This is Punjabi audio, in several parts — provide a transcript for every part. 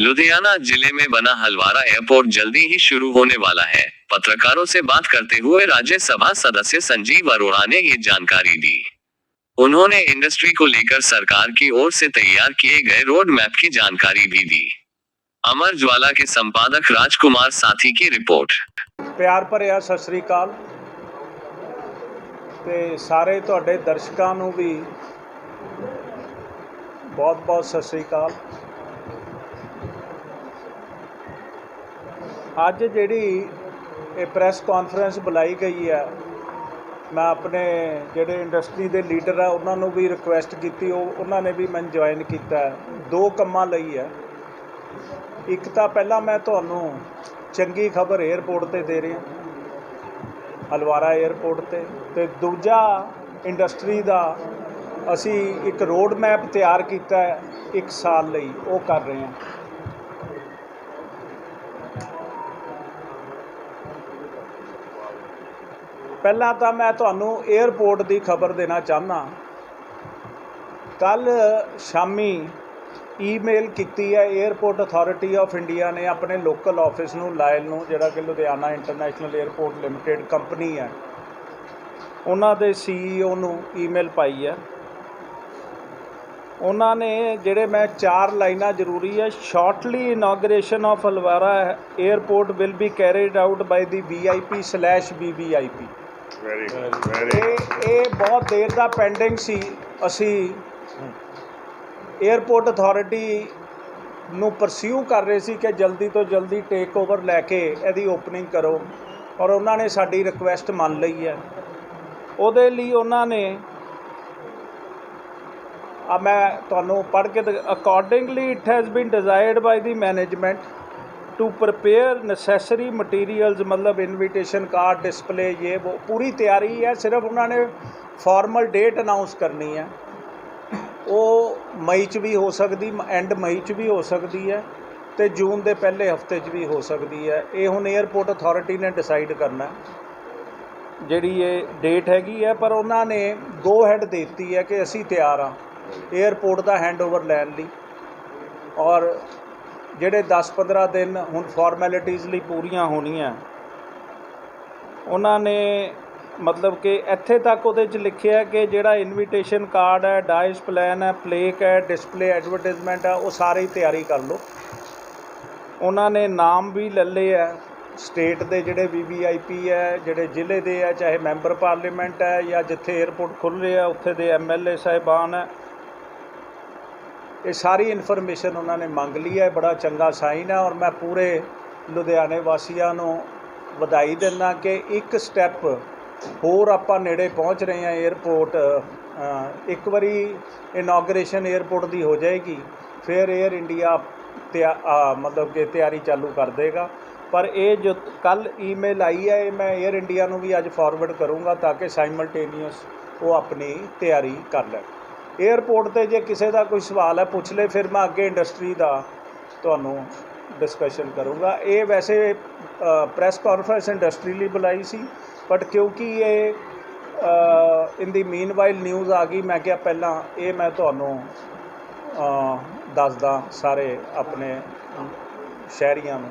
लुधियाना जिले में बना हलवारा एयरपोर्ट जल्दी ही शुरू होने वाला है पत्रकारों से बात करते हुए राज्यसभा सदस्य संजीव अरोड़ा ने ये जानकारी दी उन्होंने इंडस्ट्री को लेकर सरकार की ओर से तैयार किए गए रोड मैप की जानकारी भी दी अमर ज्वाला के संपादक राजकुमार साथी की रिपोर्ट ਪਿਆਰ ਭਰਿਆ ਸਤਿ ਸ੍ਰੀ ਅਕਾਲ ਤੇ ਸਾਰੇ ਤੁਹਾਡੇ ਦਰਸ਼ਕਾਂ ਨੂੰ ਵੀ ਬਹੁਤ ਬਹੁਤ ਸਤਿ ਸ੍ਰੀ ਅਕਾਲ ਅੱਜ ਜਿਹੜੀ ਇਹ ਪ੍ਰੈਸ ਕਾਨਫਰੰਸ ਬੁਲਾਈ ਗਈ ਹੈ, ਮੈਂ ਆਪਣੇ ਜਿਹੜੇ ਇੰਡਸਟਰੀ ਦੇ ਲੀਡਰ ਆ, ਉਹਨਾਂ ਨੂੰ ਵੀ ਰਿਕੁਐਸਟ ਕੀਤੀ, ਉਹ ਉਹਨਾਂ ਨੇ ਵੀ ਮੈਨੂੰ ਜੁਆਇਨ ਕੀਤਾ ਦੋ ਕੰਮਾਂ ਲਈ ਹੈ। ਇੱਕ ਤਾਂ ਪਹਿਲਾਂ ਮੈਂ ਤੁਹਾਨੂੰ ਚੰਗੀ ਖਬਰ 에ਅਰਪੋਰਟ ਤੇ ਦੇ ਰਿਹਾ ਹਲਵਾਰਾ 에ਅਰਪੋਰਟ ਤੇ। ਤੇ ਦੂਜਾ ਇੰਡਸਟਰੀ ਦਾ ਅਸੀਂ ਇੱਕ ਰੋਡ ਮੈਪ ਤਿਆਰ ਕੀਤਾ ਹੈ, ਇੱਕ ਸਾਲ ਲਈ ਉਹ ਕਰ ਰਹੇ ਹਾਂ। ਪਹਿਲਾਂ ਤਾਂ ਮੈਂ ਤੁਹਾਨੂੰ 에어ਪੋਰਟ ਦੀ ਖਬਰ ਦੇਣਾ ਚਾਹੁੰਦਾ। ਕੱਲ ਸ਼ਾਮੀ ਈਮੇਲ ਕੀਤੀ ਹੈ 에어ਪੋਰਟ ਅਥਾਰਟੀ ਆਫ ਇੰਡੀਆ ਨੇ ਆਪਣੇ ਲੋਕਲ ਆਫਿਸ ਨੂੰ, ਲਾਇਲ ਨੂੰ, ਜਿਹੜਾ ਕਿ Ludhiana international airport limited company ਹੈ, ਉਹਨਾਂ ਦੇ ਸੀਈਓ ਨੂੰ ਈਮੇਲ ਪਾਈ ਹੈ। ਉਹਨਾਂ ਨੇ ਜਿਹੜੇ ਮੈਂ ਚਾਰ ਲਾਈਨਾਂ ਜ਼ਰੂਰੀ ਹੈ shortly inauguration of Halwara airport will be carried out by the VIP VVIP Good. Very ਇਹ. ਇਹ ਬਹੁਤ ਦੇਰ ਦਾ ਪੈਂਡਿੰਗ ਸੀ ਅਸੀਂ 에ਅਰਪੋਰਟ ਅਥਾਰਟੀ ਨੂੰ ਪਰਸਿਊ ਕਰ ਰਹੇ ਸੀ ਕਿ ਜਲਦੀ ਤੋਂ ਜਲਦੀ ਟੇਕ ਓਵਰ ਲੈ ਕੇ ਇਹਦੀ ਓਪਨਿੰਗ ਕਰੋ ਔਰ ਉਹਨਾਂ ਨੇ ਸਾਡੀ ਰਿਕੁਐਸਟ ਮੰਨ ਲਈ ਹੈ ਉਹਦੇ ਲਈ ਉਹਨਾਂ ਨੇ ਆ ਮੈਂ ਤੁਹਾਨੂੰ ਪੜ੍ਹ ਕੇ accordingly it has been desired by the management to prepare necessary materials ਮਤਲਬ ਇਨਵੀਟੇਸ਼ਨ ਕਾਰਡ ਡਿਸਪਲੇ ਇਹ ਉਹ ਪੂਰੀ ਤਿਆਰੀ ਹੈ ਸਿਰਫ ਉਹਨਾਂ ਨੇ ਫਾਰਮਲ ਡੇਟ ਅਨਾਉਂਸ ਕਰਨੀ ਹੈ ਉਹ ਮਈ ਚ ਵੀ ਹੋ ਸਕਦੀ ਐਂਡ ਮਈ ਚ ਵੀ ਹੋ ਸਕਦੀ ਹੈ ਤੇ ਜੂਨ ਦੇ ਪਹਿਲੇ ਹਫ਼ਤੇ ਚ ਵੀ ਹੋ ਸਕਦੀ ਹੈ ਇਹ ਹੁਣ 에ਅਰਪੋਰਟ ਅਥਾਰਟੀ ਨੇ ਡਿਸਾਈਡ ਕਰਨਾ ਜਿਹੜੀ ਇਹ ਡੇਟ ਹੈਗੀ ਹੈ ਪਰ ਉਹਨਾਂ ਨੇ ਗੋ ਹੈਡ ਦਿੱਤੀ ਹੈ ਕਿ ਅਸੀਂ ਤਿਆਰ ਹਾਂ 에ਅਰਪੋਰਟ ਦਾ ਹੈਂਡਓਵਰ ਲੈਣ ਲਈ ਔਰ ਜਿਹੜੇ 10-15 ਦਿਨ ਹੁਣ ਫਾਰਮੈਲਿਟੀਜ਼ ਲਈ ਪੂਰੀਆਂ ਹੋਣੀਆਂ, ਉਹਨਾਂ ਨੇ ਮਤਲਬ ਕਿ ਇੱਥੇ ਤੱਕ ਉਹਦੇ 'ਚ ਲਿਖਿਆ ਕਿ ਜਿਹੜਾ ਇਨਵੀਟੇਸ਼ਨ ਕਾਰਡ ਹੈ ਡਾਇਸ ਪਲਾਨ ਹੈ ਪਲੇਕ ਹੈ ਡਿਸਪਲੇ ਐਡਵਰਟਾਈਜ਼ਮੈਂਟ ਹੈ, ਉਹ ਸਾਰੇ ਤਿਆਰੀ ਕਰ ਲਓ। ਉਹਨਾਂ ਨੇ ਨਾਮ ਵੀ ਲੈ ਲਏ ਹੈ ਸਟੇਟ ਦੇ ਜਿਹੜੇ ਵੀਵੀਆਈਪੀ ਹੈ, ਜਿਹੜੇ ਜ਼ਿਲ੍ਹੇ ਦੇ ਹੈ, ਚਾਹੇ ਮੈਂਬਰ ਪਾਰਲੀਮੈਂਟ ਹੈ ਜਾਂ ਜਿੱਥੇ 에ਅਰਪੋਰਟ ਖੁੱਲ੍ਹ ਰਿਹਾ, ਉੱਥੇ ਦੇ ਐਮਐਲਏ ਸਾਹਿਬਾਨ ਹੈ ਇਹ ਸਾਰੀ ਇਨਫੋਰਮੇਸ਼ਨ ਉਹਨਾਂ ਨੇ ਮੰਗ ਲਈ ਹੈ, ਬੜਾ ਚੰਗਾ ਸਾਈਨ ਹੈ ਔਰ ਮੈਂ ਪੂਰੇ ਲੁਧਿਆਣੇ ਵਾਸੀਆਂ ਨੂੰ ਵਧਾਈ ਦਿੰਦਾ ਕਿ ਇੱਕ ਸਟੈਪ ਹੋਰ ਆਪਾਂ ਨੇੜੇ ਪਹੁੰਚ ਰਹੇ ਹਾਂ 에어ਪੋਰਟ ਇੱਕ ਵਾਰੀ ਇਨੋਗਰੇਸ਼ਨ 에어ਪੋਰਟ ਦੀ ਹੋ ਜਾਏਗੀ, ਫਿਰ 에ਅਰ ਇੰਡੀਆ ਤੇ ਮਤਲਬ ਕਿ ਤਿਆਰੀ ਚਾਲੂ ਕਰ ਦੇਗਾ। ਪਰ ਇਹ ਜੋ ਕੱਲ ਈਮੇਲ ਆਈ ਹੈ, ਇਹ ਮੈਂ 에ਅਰ ਇੰਡੀਆ ਨੂੰ ਵੀ ਅੱਜ ਫਾਰਵਰਡ ਕਰੂੰਗਾ ਤਾਂ ਕਿ ਸਾਈਮਲਟੇਨੀਅਸ ਉਹ ਆਪਣੀ ਤਿਆਰੀ ਕਰ ਲੈ 에ਅਰਪੋਰਟ ਤੇ ਜੇ ਕਿਸੇ ਦਾ ਕੋਈ ਸਵਾਲ ਹੈ ਪੁੱਛ ਲੈ ਫਿਰ ਮੈਂ ਅੱਗੇ ਇੰਡਸਟਰੀ ਦਾ ਤੁਹਾਨੂੰ ਡਿਸਕਸ਼ਨ ਕਰੂੰਗਾ। ਇਹ ਵੈਸੇ ਪ੍ਰੈਸ ਕਾਨਫਰੰਸ ਇੰਡਸਟਰੀ ਲਈ ਬੁਲਾਈ ਸੀ ਬਟ ਕਿਉਂਕਿ ਇਹ ਇਨ ਦੀ ਮੀਨਵਾਈਲ ਨਿਊਜ਼ ਆ ਗਈ ਮੈਂ ਕਿਹਾ ਪਹਿਲਾਂ ਇਹ ਮੈਂ ਤੁਹਾਨੂੰ ਅ, ਦੱਸਦਾ ਸਾਰੇ ਆਪਣੇ ਸ਼ਹਿਰੀਆਂ ਨੂੰ।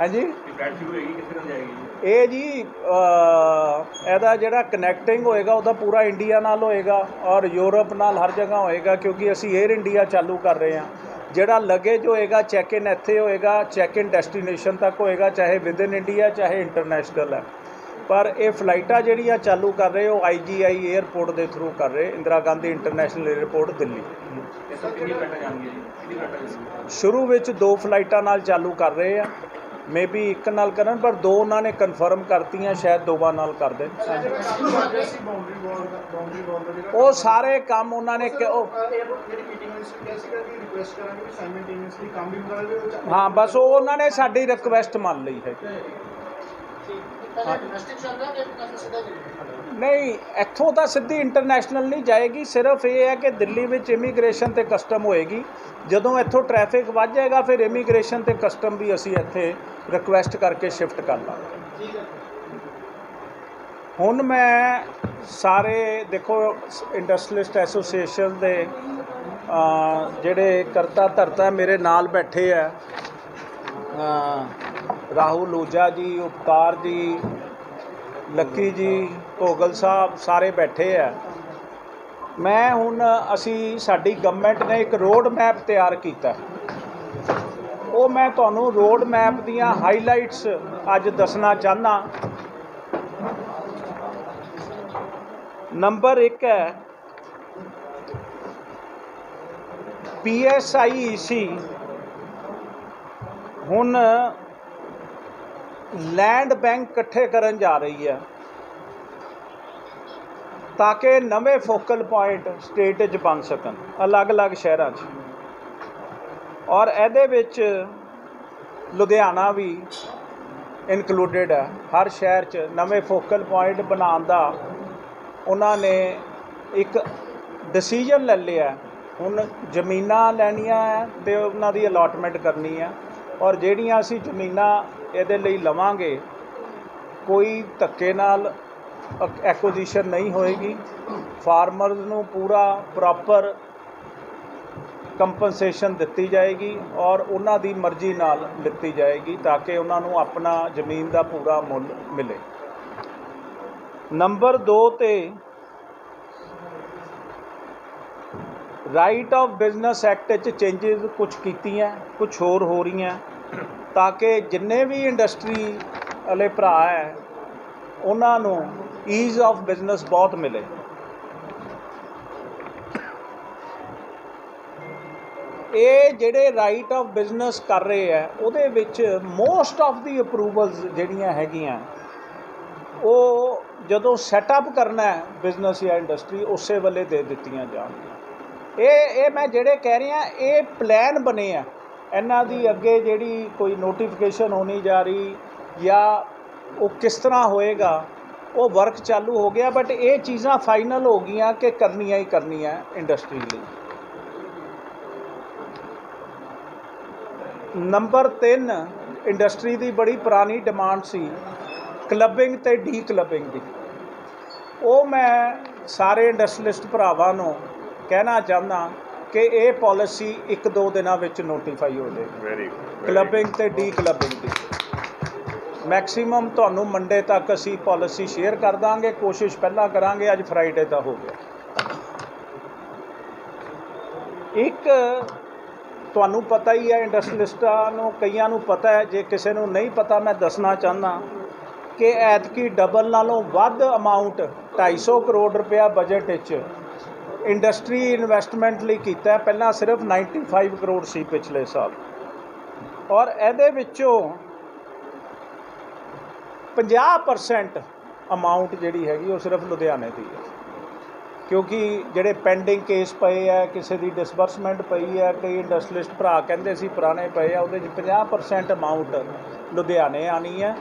ਹਾਂਜੀ। ਫਰੈਂਡਸ਼ਿਪ ਹੋਏਗੀ ਕਿੱਥੇ ਨੂੰ ਜਾਏਗੀ ਇਹ ਜੀ ਇਹਦਾ ਜਿਹੜਾ ਕਨੈਕਟਿੰਗ ਹੋਏਗਾ ਉਹਦਾ ਪੂਰਾ ਇੰਡੀਆ ਨਾਲ ਹੋਏਗਾ ਔਰ ਯੂਰਪ ਨਾਲ ਹਰ ਜਗ੍ਹਾ ਹੋਏਗਾ ਕਿਉਂਕਿ ਅਸੀਂ 에ਅਰ ਇੰਡੀਆ ਚਾਲੂ ਕਰ ਰਹੇ ਹਾਂ। ਜਿਹੜਾ ਲਗੇਜ ਹੋਏਗਾ ਚੈੱਕ ਇਨ ਇੱਥੇ ਹੋਏਗਾ ਚੈੱਕ ਇਨ ਡੈਸਟੀਨੇਸ਼ਨ ਤੱਕ ਹੋਏਗਾ ਚਾਹੇ ਵਿਦਨ ਇੰਡੀਆ ਚਾਹੇ ਇੰਟਰਨੈਸ਼ਨਲ ਹੈ। ਪਰ ਇਹ ਫਲਾਈਟਾਂ ਜਿਹੜੀਆਂ ਚਾਲੂ ਕਰ ਰਹੇ ਉਹ ਆਈਜੀਆਈ 에ਅਰਪੋਰਟ ਦੇ ਥਰੂ ਕਰ ਰਹੇ ਇੰਦਰਾ ਗਾਂਧੀ ਇੰਟਰਨੈਸ਼ਨਲ 에ਅਰਪੋਰਟ ਦਿੱਲੀ ਸ਼ੁਰੂ ਵਿੱਚ ਦੋ ਫਲਾਈਟਾਂ ਨਾਲ ਚਾਲੂ ਕਰ ਰਹੇ ਆ। ਮੇਬੀ ਇੱਕ ਨਾਲ ਕਰਨ, ਪਰ ਦੋ ਉਹਨਾਂ ਨੇ ਕਨਫਰਮ ਕਰਤੀਆਂ, ਸ਼ਾਇਦ ਦੋਵਾਂ ਨਾਲ ਕਰ ਦੇਣ। ਉਹ ਸਾਰੇ ਕੰਮ ਉਹਨਾਂ ਨੇ ਉਹ ਹਾਂ, ਬਸ ਉਹ ਉਹਨਾਂ ਨੇ ਸਾਡੀ ਰਿਕੁਐਸਟ ਮੰਨ ਲਈ ਹੈ? ਨਹੀਂ, ਇੱਥੋਂ ਤਾਂ ਸਿੱਧੀ ਇੰਟਰਨੈਸ਼ਨਲ ਨਹੀਂ ਜਾਏਗੀ, ਸਿਰਫ ਇਹ ਹੈ ਕਿ ਦਿੱਲੀ ਵਿੱਚ ਇਮੀਗ੍ਰੇਸ਼ਨ ਤੇ ਕਸਟਮ ਹੋਏਗੀ। ਜਦੋਂ ਇੱਥੋਂ ਟ੍ਰੈਫਿਕ ਵੱਧ ਜਾਏਗਾ, ਫਿਰ ਇਮੀਗ੍ਰੇਸ਼ਨ ਤੇ ਕਸਟਮ ਵੀ ਅਸੀਂ ਇੱਥੇ ਰਿਕੁਐਸਟ ਕਰਕੇ ਸ਼ਿਫਟ ਕਰ ਲਾਂਗੇ। ਹੁਣ ਮੈਂ ਸਾਰੇ, ਦੇਖੋ ਇੰਡਸਟਰੀਲਿਸਟ ਐਸੋਸੀਏਸ਼ਨ ਦੇ ਜਿਹੜੇ ਕਰਤਾ ਧਰਤਾ ਮੇਰੇ ਨਾਲ ਬੈਠੇ ਆ ਰਾਹੁਲ ਊਜਾ ਜੀ, ਉਪਕਾਰ ਜੀ ਲੱਕੀ ਜੀ, ਭੋਗਲ ਸਾਹਿਬ ਸਾਰੇ ਬੈਠੇ ਆ। ਮੈਂ ਹੁਣ ਅਸੀਂ, ਸਾਡੀ ਗਵਰਨਮੈਂਟ ਨੇ ਇੱਕ ਰੋਡ ਮੈਪ ਤਿਆਰ ਕੀਤਾ। ਉਹ ਮੈਂ ਤੁਹਾਨੂੰ ਰੋਡ ਮੈਪ ਦੀਆਂ ਹਾਈਲਾਈਟਸ ਅੱਜ ਦੱਸਣਾ ਚਾਹਨਾ ਨੰਬਰ 1 ਹੈ ਪੀਐਸਆਈਈਸੀ ਹੁਣ ਲੈਂਡ ਬੈਂਕ ਇਕੱਠੇ ਕਰਨ ਜਾ ਰਹੀ ਹੈ ਤਾਂ ਕਿ ਨਵੇਂ ਫੋਕਲ ਪੁਆਇੰਟ ਸਟੇਟ 'ਚ ਬਣ ਸਕਣ, ਅਲੱਗ-ਅਲੱਗ ਸ਼ਹਿਰਾਂ 'ਚ। ਔਰ ਇਹਦੇ ਵਿੱਚ ਲੁਧਿਆਣਾ ਵੀ ਇਨਕਲੂਡਡ ਹੈ। ਹਰ ਸ਼ਹਿਰ 'ਚ ਨਵੇਂ ਫੋਕਲ ਪੁਆਇੰਟ ਬਣਾਉਣ ਦਾ ਉਹਨਾਂ ਨੇ ਇੱਕ ਡਿਸੀਜਨ ਲੈ ਲਿਆ ਹੁਣ ਜ਼ਮੀਨਾਂ ਲੈਣੀਆਂ ਹੈ ਤੇ ਉਹਨਾਂ ਦੀ ਅਲਾਟਮੈਂਟ ਕਰਨੀ ਹੈ। ਔਰ ਜਿਹੜੀਆਂ ਅਸੀਂ ਜ਼ਮੀਨਾਂ ਇਹਦੇ ਲਈ ਲਵਾਂਗੇ, ਕੋਈ ਧੱਕੇ ਨਾਲ ਐਕੁਜੀਸ਼ਨ ਨਹੀਂ ਹੋਏਗੀ। ਫਾਰਮਰਸ ਨੂੰ ਪੂਰਾ ਪ੍ਰੋਪਰ ਕੰਪਨਸੇਸ਼ਨ ਦਿੱਤੀ ਜਾਏਗੀ ਔਰ ਉਹਨਾਂ ਦੀ ਮਰਜ਼ੀ ਨਾਲ ਲਿੱਤੀ ਜਾਏਗੀ ਤਾਂ ਕਿ ਉਹਨਾਂ ਨੂੰ ਆਪਣਾ ਜ਼ਮੀਨ ਦਾ ਪੂਰਾ ਮੁੱਲ ਮਿਲੇ। ਨੰਬਰ 2 ਤੇ ਰਾਈਟ ਆਫ ਬਿਜ਼ਨਸ ਐਕਟ 'ਚ ਚੇਂਜਸ ਕੁਝ ਕੀਤੀਆਂ ਕੁਝ ਹੋਰ ਹੋ ਰਹੀਆਂ, ਤਾਂ ਕਿ ਜਿੰਨੇ ਵੀ ਇੰਡਸਟਰੀ ਵਾਲੇ ਭਰਾ ਹੈ, ਉਹਨਾਂ ਨੂੰ ਈਜ਼ ਆਫ ਬਿਜ਼ਨਸ ਬਹੁਤ ਮਿਲੇ। ਇਹ ਜਿਹੜੇ ਰਾਈਟ ਆਫ ਬਿਜ਼ਨਸ ਕਰ ਰਹੇ ਆ ਉਹਦੇ ਵਿੱਚ ਮੋਸਟ ਆਫ ਦੀ ਅਪਰੂਵਲਸ ਜਿਹੜੀਆਂ ਹੈਗੀਆਂ, ਉਹ ਜਦੋਂ ਸੈਟਅਪ ਕਰਨਾ ਹੈ ਬਿਜ਼ਨਸ ਜਾਂ ਇੰਡਸਟਰੀ ਉਸੇ ਵੇਲੇ ਦੇ ਦਿੱਤੀਆਂ ਜਾਣਗੀਆਂ। ਇਹ ਇਹ ਮੈਂ ਜਿਹੜੇ ਕਹਿ ਰਿਹਾ, ਇਹ ਪਲਾਨ ਬਣੇ ਆ। ਇਹਨਾਂ ਦੀ ਅੱਗੇ ਜਿਹੜੀ ਕੋਈ ਨੋਟੀਫਿਕੇਸ਼ਨ ਹੋਣੀ ਜਾ ਰਹੀ ਜਾਂ ਉਹ ਕਿਸ ਤਰ੍ਹਾਂ ਹੋਏਗਾ, ਉਹ ਵਰਕ ਚਾਲੂ ਹੋ ਗਿਆ ਬਟ ਇਹ ਚੀਜ਼ਾਂ ਫਾਈਨਲ ਹੋ ਗਈਆਂ ਕਿ ਕਰਨੀਆਂ ਹੀ ਕਰਨੀਆਂ ਇੰਡਸਟਰੀ ਲਈ। ਨੰਬਰ 3 ਇੰਡਸਟਰੀ ਦੀ ਬੜੀ ਪੁਰਾਣੀ ਡਿਮਾਂਡ ਸੀ ਕਲੱਬਿੰਗ ਤੇ ਡੀ ਕਲੱਬਿੰਗ ਦੀ। ਉਹ ਮੈਂ ਸਾਰੇ ਇੰਡਸਟਰੀਲਿਸਟ ਭਰਾਵਾਂ ਨੂੰ ਕਹਿਣਾ ਚਾਹੁੰਦਾ ਕਿ ਇਹ ਪਾਲਿਸੀ ਇੱਕ ਦੋ ਦਿਨਾਂ ਵਿੱਚ ਨੋਟੀਫਾਈ ਹੋ ਜਾਏਗੀ। Very. ਕਲੱਬਿੰਗ ਤੇ ਡੀ ਕਲੱਬਿੰਗ ਦੀ। ਮੈਕਸਿਮਮ ਤੁਹਾਨੂੰ ਮੰਡੇ ਤੱਕ ਅਸੀਂ ਪਾਲਿਸੀ ਸ਼ੇਅਰ ਕਰ ਦਾਂਗੇ ਕੋਸ਼ਿਸ਼ ਪਹਿਲਾਂ ਕਰਾਂਗੇ ਅੱਜ ਫਰਾਈਡੇ ਦਾ ਹੋ ਗਿਆ। ਇੱਕ ਤੁਹਾਨੂੰ ਪਤਾ ਹੀ ਹੈ ਇੰਡਸਟਰੀਲਿਸਟਾਂ ਨੂੰ ਕਈਆਂ ਨੂੰ ਪਤਾ ਹੈ ਜੇ ਕਿਸੇ ਨੂੰ ਨਹੀਂ ਪਤਾ ਮੈਂ ਦੱਸਣਾ ਚਾਹੁੰਦਾ ਕਿ ਐਤਕੀ ਡਬਲ ਨਾਲੋਂ ਵੱਧ ਅਮਾਉਂਟ 250 ਕਰੋੜ ਰੁਪਇਆ ਬਜਟ ਵਿੱਚ ਇੰਡਸਟਰੀ ਇਨਵੈਸਟਮੈਂਟ ਲਈ ਕੀਤਾ ਪਹਿਲਾਂ ਸਿਰਫ 95 ਕਰੋੜ ਸੀ ਪਿਛਲੇ ਸਾਲ। ਔਰ ਇਹਦੇ ਵਿੱਚੋਂ 50% ਅਮਾਉਂਟ ਜਿਹੜੀ ਹੈਗੀ ਉਹ ਸਿਰਫ ਲੁਧਿਆਣੇ ਦੀ ਹੈ। ਕਿਉਂਕਿ ਜਿਹੜੇ ਪੈਂਡਿੰਗ ਕੇਸ ਪਏ ਆ, ਕਿਸੇ ਦੀ ਡਿਸਬਰਸਮੈਂਟ ਪਈ ਹੈ ਕਈ ਇੰਡਸਟਰੀਲਿਸਟ ਭਰਾ ਕਹਿੰਦੇ ਸੀ ਪੁਰਾਣੇ ਪਏ ਆ, ਉਹਦੇ 'ਚ 50% ਅਮਾਉਂਟ ਲੁਧਿਆਣੇ ਆਣੀ ਹੈ।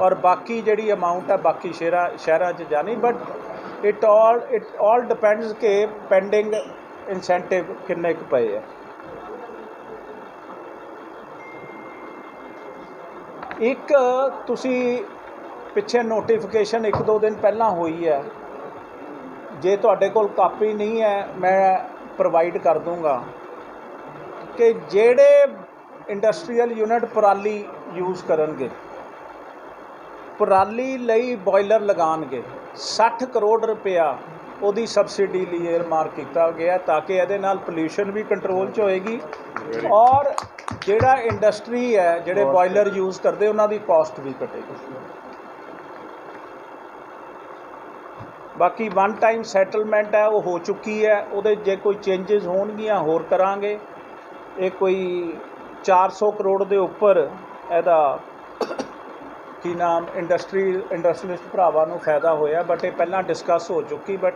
ਔਰ ਬਾਕੀ ਜਿਹੜੀ ਅਮਾਉਂਟ ਹੈ ਬਾਕੀ ਸ਼ਹਿਰਾਂ ਸ਼ਹਿਰਾਂ 'ਚ ਜਾਣੀ but it all it all depends ਕਿ ਪੈਂਡਿੰਗ ਇਨਸੈਂਟਿਵ ਕਿੰਨੇ ਕੁ ਪਏ ਆ। ਇੱਕ ਤੁਸੀਂ ਪਿੱਛੇ ਨੋਟੀਫਿਕੇਸ਼ਨ ਇੱਕ ਦੋ ਦਿਨ ਪਹਿਲਾਂ ਹੋਈ ਹੈ। ਜੇ ਤੁਹਾਡੇ ਕੋਲ ਕਾਪੀ ਨਹੀਂ ਹੈ, ਮੈਂ ਪ੍ਰੋਵਾਈਡ ਕਰ ਦੂੰਗਾ। ਕਿ ਜਿਹੜੇ ਇੰਡਸਟਰੀਅਲ ਯੂਨਿਟ ਪਰਾਲੀ ਯੂਜ਼ ਕਰਨਗੇ, ਪਰਾਲੀ ਲਈ ਬੋਇਲਰ ਲਗਾਣਗੇ 60 ਕਰੋੜ ਰੁਪਇਆ ਉਹਦੀ ਸਬਸਿਡੀ ਲਈ ਏਅਰਮਾਰਕ ਕੀਤਾ ਗਿਆ ਤਾਂ ਕਿ ਇਹਦੇ ਨਾਲ ਪੋਲਿਊਸ਼ਨ ਵੀ ਕੰਟਰੋਲ 'ਚ ਹੋਏਗੀ ਔਰ ਜਿਹੜਾ ਇੰਡਸਟਰੀ ਹੈ ਜਿਹੜੇ ਬਾਇਲਰ ਯੂਜ਼ ਕਰਦੇ ਉਹਨਾਂ ਦੀ ਕਾਸਟ ਵੀ ਘਟੇਗੀ। ਬਾਕੀ ਵਨ ਟਾਈਮ ਸੈਟਲਮੈਂਟ ਹੈ ਉਹ ਹੋ ਚੁੱਕੀ ਹੈ। ਉਹਦੇ ਜੇ ਕੋਈ ਚੇਂਜਸ ਹੋਣਗੀਆਂ ਹੋਰ ਕਰਾਂਗੇ। ਇਹ ਕੋਈ 400 ਕਰੋੜ ਦੇ ਉੱਪਰ ਇਹਦਾ ਕੀ ਨਾਮ ਇੰਡਸਟਰੀ ਇੰਡਸਟਰੀਲਿਸਟ ਭਰਾਵਾਂ ਨੂੰ ਫਾਇਦਾ ਹੋਇਆ ਬਟ ਇਹ ਪਹਿਲਾਂ ਡਿਸਕਸ ਹੋ ਚੁੱਕੀ ਬਟ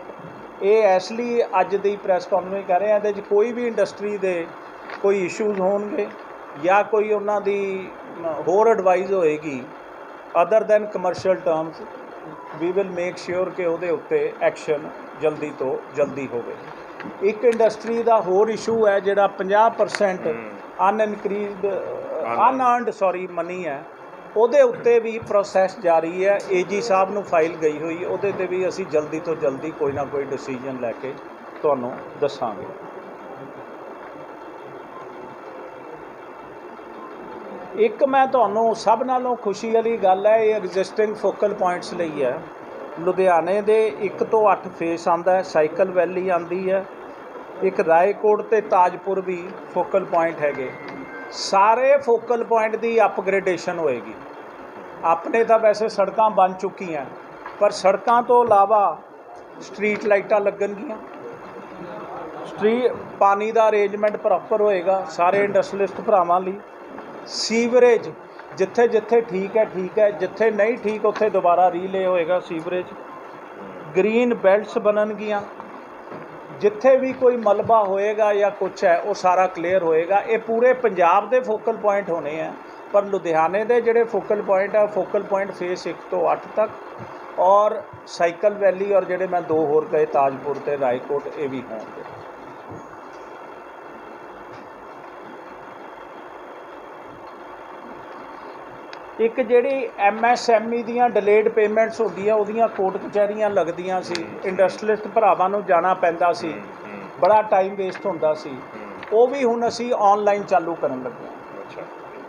ਇਹ ਇਸ ਲਈ ਅੱਜ ਦੀ ਪ੍ਰੈਸ ਕਾਨਫਰੰਸ ਕਰ ਰਹੇ ਆ ਇਹਦੇ 'ਚ ਕੋਈ ਵੀ ਇੰਡਸਟਰੀ ਦੇ ਕੋਈ ਇਸ਼ੂਜ਼ ਹੋਣਗੇ ਜਾਂ ਕੋਈ ਉਹਨਾਂ ਦੀ ਹੋਰ ਐਡਵਾਈਸ ਹੋਏਗੀ other than commercial terms we will make sure ਕਿ ਉਹਦੇ ਉੱਤੇ ਐਕਸ਼ਨ ਜਲਦੀ ਤੋਂ ਜਲਦੀ ਹੋਵੇ। ਇੱਕ ਇੰਡਸਟਰੀ ਦਾ ਹੋਰ ਇਸ਼ੂ ਹੈ ਜਿਹੜਾ 50% ਅਨਇਨਕਰੀਜ਼ਡ ਅਨਅਰਨਡ ਸੌਰੀ ਮਨੀ ਹੈ ਉਹਦੇ ਉੱਤੇ ਵੀ ਪ੍ਰੋਸੈਸ ਜਾਰੀ ਹੈ। ਏਜੀ ਸਾਹਿਬ ਨੂੰ ਫਾਈਲ ਗਈ ਹੋਈ, ਉਹਦੇ ਤੇ ਵੀ ਅਸੀਂ ਜਲਦੀ ਤੋਂ ਜਲਦੀ ਕੋਈ ਨਾ ਕੋਈ ਡਿਸੀਜਨ ਲੈ ਕੇ ਤੁਹਾਨੂੰ ਦੱਸਾਂਗੇ। ਇੱਕ ਮੈਂ ਤੁਹਾਨੂੰ ਸਭ ਨਾਲੋਂ ਖੁਸ਼ੀ ਵਾਲੀ ਗੱਲ ਹੈ, ਇਹ ਐਗਜ਼ਿਸਟਿੰਗ ਫੋਕਲ ਪੁਆਇੰਟਸ ਲਈ ਹੈ। ਲੁਧਿਆਣੇ ਦੇ 1 ਤੋਂ 8 ਫੇਸ ਆਂਦਾ ਹੈ, ਸਾਈਕਲ ਵੈਲੀ ਆਂਦੀ ਹੈ। ਇੱਕ ਰਾਏਕੋਟ ਤੇ ਤਾਜਪੁਰ ਵੀ ਫੋਕਲ ਪੁਆਇੰਟ ਹੈਗੇ। ਸਾਰੇ ਫੋਕਲ ਪੁਆਇੰਟ ਦੀ ਅਪਗ੍ਰੇਡੇਸ਼ਨ ਹੋਏਗੀ। ਆਪਣੇ ਤਾਂ ਵੈਸੇ ਸੜਕਾਂ ਬਣ ਚੁੱਕੀਆਂ, ਪਰ ਸੜਕਾਂ ਤੋਂ ਇਲਾਵਾ ਸਟਰੀਟ ਲਾਈਟਾਂ ਲੱਗਣਗੀਆਂ। ਸਟਰੀ ਪਾਣੀ ਦਾ ਅਰੇਂਜਮੈਂਟ ਪ੍ਰੋਪਰ ਹੋਏਗਾ ਸਾਰੇ ਇੰਡਸਟਰੀਲਿਸਟ ਭਰਾਵਾਂ ਲਈ। ਸੀਵਰੇਜ ਜਿੱਥੇ ਜਿੱਥੇ ਠੀਕ ਹੈ ਠੀਕ ਹੈ, ਜਿੱਥੇ ਨਹੀਂ ਠੀਕ, ਉੱਥੇ ਦੁਬਾਰਾ ਰੀਲੇ ਹੋਏਗਾ ਸੀਵਰੇਜ। Green ballots ਬਣਨਗੀਆਂ। ਜਿੱਥੇ ਵੀ ਕੋਈ ਮਲਬਾ ਹੋਏਗਾ ਜਾਂ ਕੁਛ ਹੈ, ਉਹ ਸਾਰਾ ਕਲੀਅਰ ਹੋਏਗਾ। ਇਹ ਪੂਰੇ ਪੰਜਾਬ ਦੇ ਫੋਕਲ ਪੁਆਇੰਟ ਹੋਣੇ ਆ। ਪਰ ਲੁਧਿਆਣੇ ਦੇ ਜਿਹੜੇ ਫੋਕਲ ਪੁਆਇੰਟ ਆ ਫੋਕਲ ਪੁਆਇੰਟ ਫੇਸ 1 ਤੋਂ 8 ਤੱਕ ਔਰ ਸਾਈਕਲ ਵੈਲੀ ਔਰ ਜਿਹੜੇ ਮੈਂ ਦੋ ਹੋਰ ਕਹੇ ਤਾਜਪੁਰ ਤੇ ਰਾਏਕੋਟ, ਇਹ ਵੀ ਹੋਣਗੇ। ਇੱਕ ਜਿਹੜੀ ਐਮਐਸਐਮਈ ਦੀਆਂ ਡਿਲੇਡ ਪੇਮੈਂਟਸ ਹੁੰਦੀਆਂ ਉਹਦੀਆਂ ਕੋਰਟ ਕਚਹਿਰੀਆਂ ਲੱਗਦੀਆਂ ਸੀ। ਇੰਡਸਟਰੀਲਿਸਟ ਭਰਾਵਾਂ ਨੂੰ ਜਾਣਾ ਪੈਂਦਾ ਸੀ। ਬੜਾ ਟਾਈਮ ਵੇਸਟ ਹੁੰਦਾ ਸੀ। ਉਹ ਵੀ ਹੁਣ ਅਸੀਂ ਆਨਲਾਈਨ ਚਾਲੂ ਕਰਨ ਲੱਗੇ ਅੱਛਾ।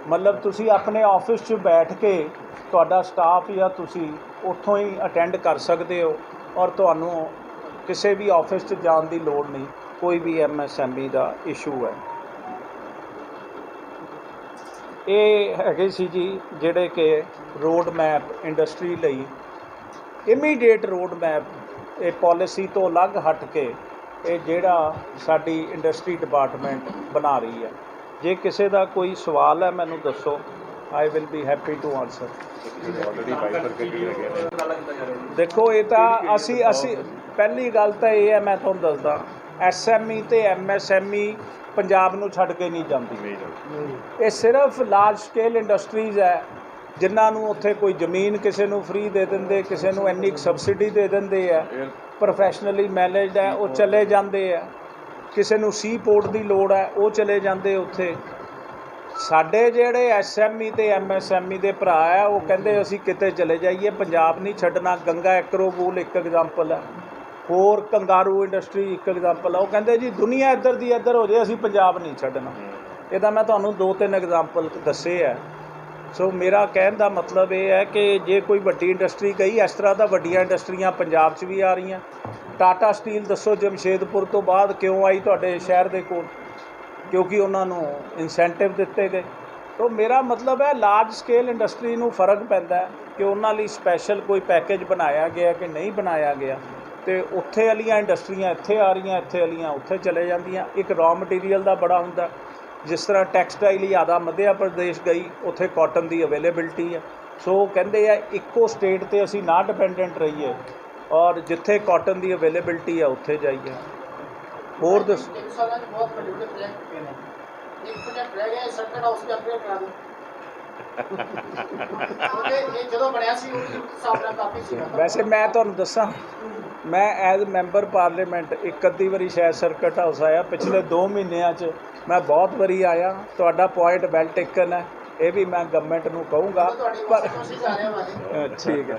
ਮਤਲਬ ਤੁਸੀਂ ਆਪਣੇ ਆਫਿਸ 'ਚ ਬੈਠ ਕੇ ਤੁਹਾਡਾ ਸਟਾਫ ਜਾਂ ਤੁਸੀਂ ਉੱਥੋਂ ਹੀ ਅਟੈਂਡ ਕਰ ਸਕਦੇ ਹੋ ਔਰ ਤੁਹਾਨੂੰ ਕਿਸੇ ਵੀ ਆਫਿਸ 'ਚ ਜਾਣ ਦੀ ਲੋੜ ਨਹੀਂ। ਕੋਈ ਵੀ ਐਮਐਸਐਮਈ ਦਾ ਇਸ਼ੂ ਹੈ। ਇਹ ਹੈਗੇ ਸੀ ਜੀ ਜਿਹੜੇ ਕਿ ਰੋਡ ਮੈਪ ਇੰਡਸਟਰੀ ਲਈ ਇਮੀਡੀਏਟ ਰੋਡ ਮੈਪ ਇਹ ਪਾਲਿਸੀ ਤੋਂ ਅਲੱਗ ਹਟ ਕੇ ਇਹ ਜਿਹੜਾ ਸਾਡੀ ਇੰਡਸਟਰੀ ਡਿਪਾਰਟਮੈਂਟ ਬਣਾ ਰਹੀ ਹੈ। ਜੇ ਕਿਸੇ ਦਾ ਕੋਈ ਸਵਾਲ ਹੈ, ਮੈਨੂੰ ਦੱਸੋ। I will be happy to answer ਦੇਖੋ, ਇਹ ਤਾਂ ਅਸੀਂ ਅਸੀਂ, ਪਹਿਲੀ ਗੱਲ ਤਾਂ ਇਹ ਹੈ, ਮੈਂ ਤੁਹਾਨੂੰ ਦੱਸਦਾ। ਐਸਐਮਈ ਤੇ ਐਮਐਸਐਮਈ ਪੰਜਾਬ ਨੂੰ ਛੱਡ ਕੇ ਨਹੀਂ ਜਾਂਦੀ। ਇਹ ਸਿਰਫ ਲਾਰਜ ਸਕੇਲ ਇੰਡਸਟਰੀਜ਼ ਹੈ ਜਿਨ੍ਹਾਂ ਨੂੰ ਉੱਥੇ ਕੋਈ ਜ਼ਮੀਨ ਕਿਸੇ ਨੂੰ ਫ੍ਰੀ ਦੇ ਦਿੰਦੇ ਕਿਸੇ ਨੂੰ ਇੰਨੀ ਸਬਸਿਡੀ ਦੇ ਦਿੰਦੇ ਆ। ਪ੍ਰੋਫੈਸ਼ਨਲੀ ਮੈਨੇਜਡ ਹੈ ਉਹ ਚਲੇ ਜਾਂਦੇ ਆ। ਕਿਸੇ ਨੂੰ ਸੀ ਪੋਰਟ ਦੀ ਲੋੜ ਹੈ ਉਹ ਚਲੇ ਜਾਂਦੇ ਉੱਥੇ। ਸਾਡੇ ਜਿਹੜੇ ਐਸਐਮਈ ਤੇ ਐਮਐਸਐਮਈ ਦੇ ਭਰਾ ਆ ਉਹ ਕਹਿੰਦੇ ਅਸੀਂ ਕਿਤੇ ਚਲੇ ਜਾਈਏ ਪੰਜਾਬ ਨਹੀਂ ਛੱਡਣਾ ਗੰਗਾ ਐਕਰੋਬੂਲ ਇੱਕ ਐਗਜ਼ਾਮਪਲ ਹੈ। ਹੋਰ ਕੰਗਾਰੂ ਇੰਡਸਟਰੀ ਇੱਕ ਐਗਜ਼ਾਮਪਲ ਹੈ ਉਹ ਕਹਿੰਦੇ ਜੀ ਦੁਨੀਆ ਇੱਧਰ ਦੀ ਇੱਧਰ ਹੋ ਜਾਏ ਅਸੀਂ ਪੰਜਾਬ ਨਹੀਂ ਛੱਡਣਾ। ਇਹਦਾ ਮੈਂ ਤੁਹਾਨੂੰ ਦੋ ਤਿੰਨ ਐਗਜ਼ਾਮਪਲ ਦੱਸੇ ਆ। ਸੋ ਮੇਰਾ ਕਹਿਣ ਦਾ ਮਤਲਬ ਇਹ ਹੈ ਕਿ ਜੇ ਕੋਈ ਵੱਡੀ ਇੰਡਸਟਰੀ ਗਈ ਇਸ ਤਰ੍ਹਾਂ ਦਾ ਵੱਡੀਆਂ ਇੰਡਸਟਰੀਆਂ ਪੰਜਾਬ 'ਚ ਵੀ ਆ ਰਹੀਆਂ। ਟਾਟਾ ਸਟੀਲ ਦੱਸੋ ਜਮਸ਼ੇਦਪੁਰ ਤੋਂ ਬਾਅਦ ਕਿਉਂ ਆਈ ਤੁਹਾਡੇ ਸ਼ਹਿਰ ਦੇ ਕੋਲ? ਕਿਉਂਕਿ ਉਹਨਾਂ ਨੂੰ ਇਨਸੈਂਟਿਵ ਦਿੱਤੇ ਗਏ। ਤੋਂ ਮੇਰਾ ਮਤਲਬ ਹੈ ਲਾਰਜ ਸਕੇਲ ਇੰਡਸਟਰੀ ਨੂੰ ਫ਼ਰਕ ਪੈਂਦਾ ਕਿ ਉਹਨਾਂ ਲਈ ਸਪੈਸ਼ਲ ਕੋਈ ਪੈਕੇਜ ਬਣਾਇਆ ਗਿਆ ਕਿ ਨਹੀਂ ਬਣਾਇਆ ਗਿਆ। ਤੇ ਉੱਥੇ ਵਾਲੀਆਂ ਇੰਡਸਟਰੀਆਂ ਇੱਥੇ ਆ ਰਹੀਆਂ, ਇੱਥੇ ਵਾਲੀਆਂ ਉੱਥੇ ਚਲੇ ਜਾਂਦੀਆਂ। ਇੱਕ ਰॉ ਮਟੀਰੀਅਲ ਦਾ ਬੜਾ ਹੁੰਦਾ। ਜਿਸ ਤਰ੍ਹਾਂ ਟੈਕਸਟਾਈਲ ਹੀ ਜ਼ਿਆਦਾ ਮੱਧਿਆ ਪ੍ਰਦੇਸ਼ ਗਈ, ਉੱਥੇ ਕਾਟਨ ਦੀ ਅਵੇਲੇਬਿਲਟੀ ਹੈ ਸੋ ਕਹਿੰਦੇ ਆ, ਇੱਕੋ ਸਟੇਟ ਤੇ ਅਸੀਂ ਨਾ ਡਿਪੈਂਡੈਂਟ ਰਹੀਏ ਔਰ ਜਿੱਥੇ ਕਾਟਨ ਦੀ ਅਵੇਲੇਬਿਲਟੀ ਹੈ ਉੱਥੇ ਜਾਈਏ। ਹੋਰ ਦੱਸ ਇੱਕ ਸਾਲਾਂ 'ਚ ਬਹੁਤ ਵੱਡੇ ਵੱਡੇ ਪ੍ਰੋਜੈਕਟ ਨੇ। ਇੱਕ ਪ੍ਰੋਜੈਕਟ ਰਹਿ ਗਿਆ ਸਰਕਟ ਹਾਊਸ ਦੇ ਅਪਡੇਟ ਕਰਾ ਦਿਓ ਇਹ ਜਦੋਂ ਬਣਿਆ ਸੀ ਉਹ ਹਿਸਾਬ ਨਾਲ ਕਾਫੀ ਸੀਗਾ। ਵੈਸੇ ਮੈਂ ਤੁਹਾਨੂੰ ਦੱਸਾਂ ਮੈਂ ਐਜ਼ ਮੈਂਬਰ ਪਾਰਲੀਮੈਂਟ ਇੱਕ ਅੱਧੀ ਵਾਰੀ ਸ਼ਾਇਦ ਸਰਕਟ ਹਾਊਸ ਆਇਆ ਪਿਛਲੇ 2 ਮਹੀਨਿਆਂ 'ਚ ਮੈਂ ਬਹੁਤ ਵਾਰੀ ਆਇਆ ਤੁਹਾਡਾ ਪੁਆਇੰਟ ਵੈਲ ਟੇਕਨ ਹੈ ਇਹ ਵੀ ਮੈਂ ਗਵਰਨਮੈਂਟ ਨੂੰ ਕਹੂੰਗਾ ਪਰ ਠੀਕ ਹੈ।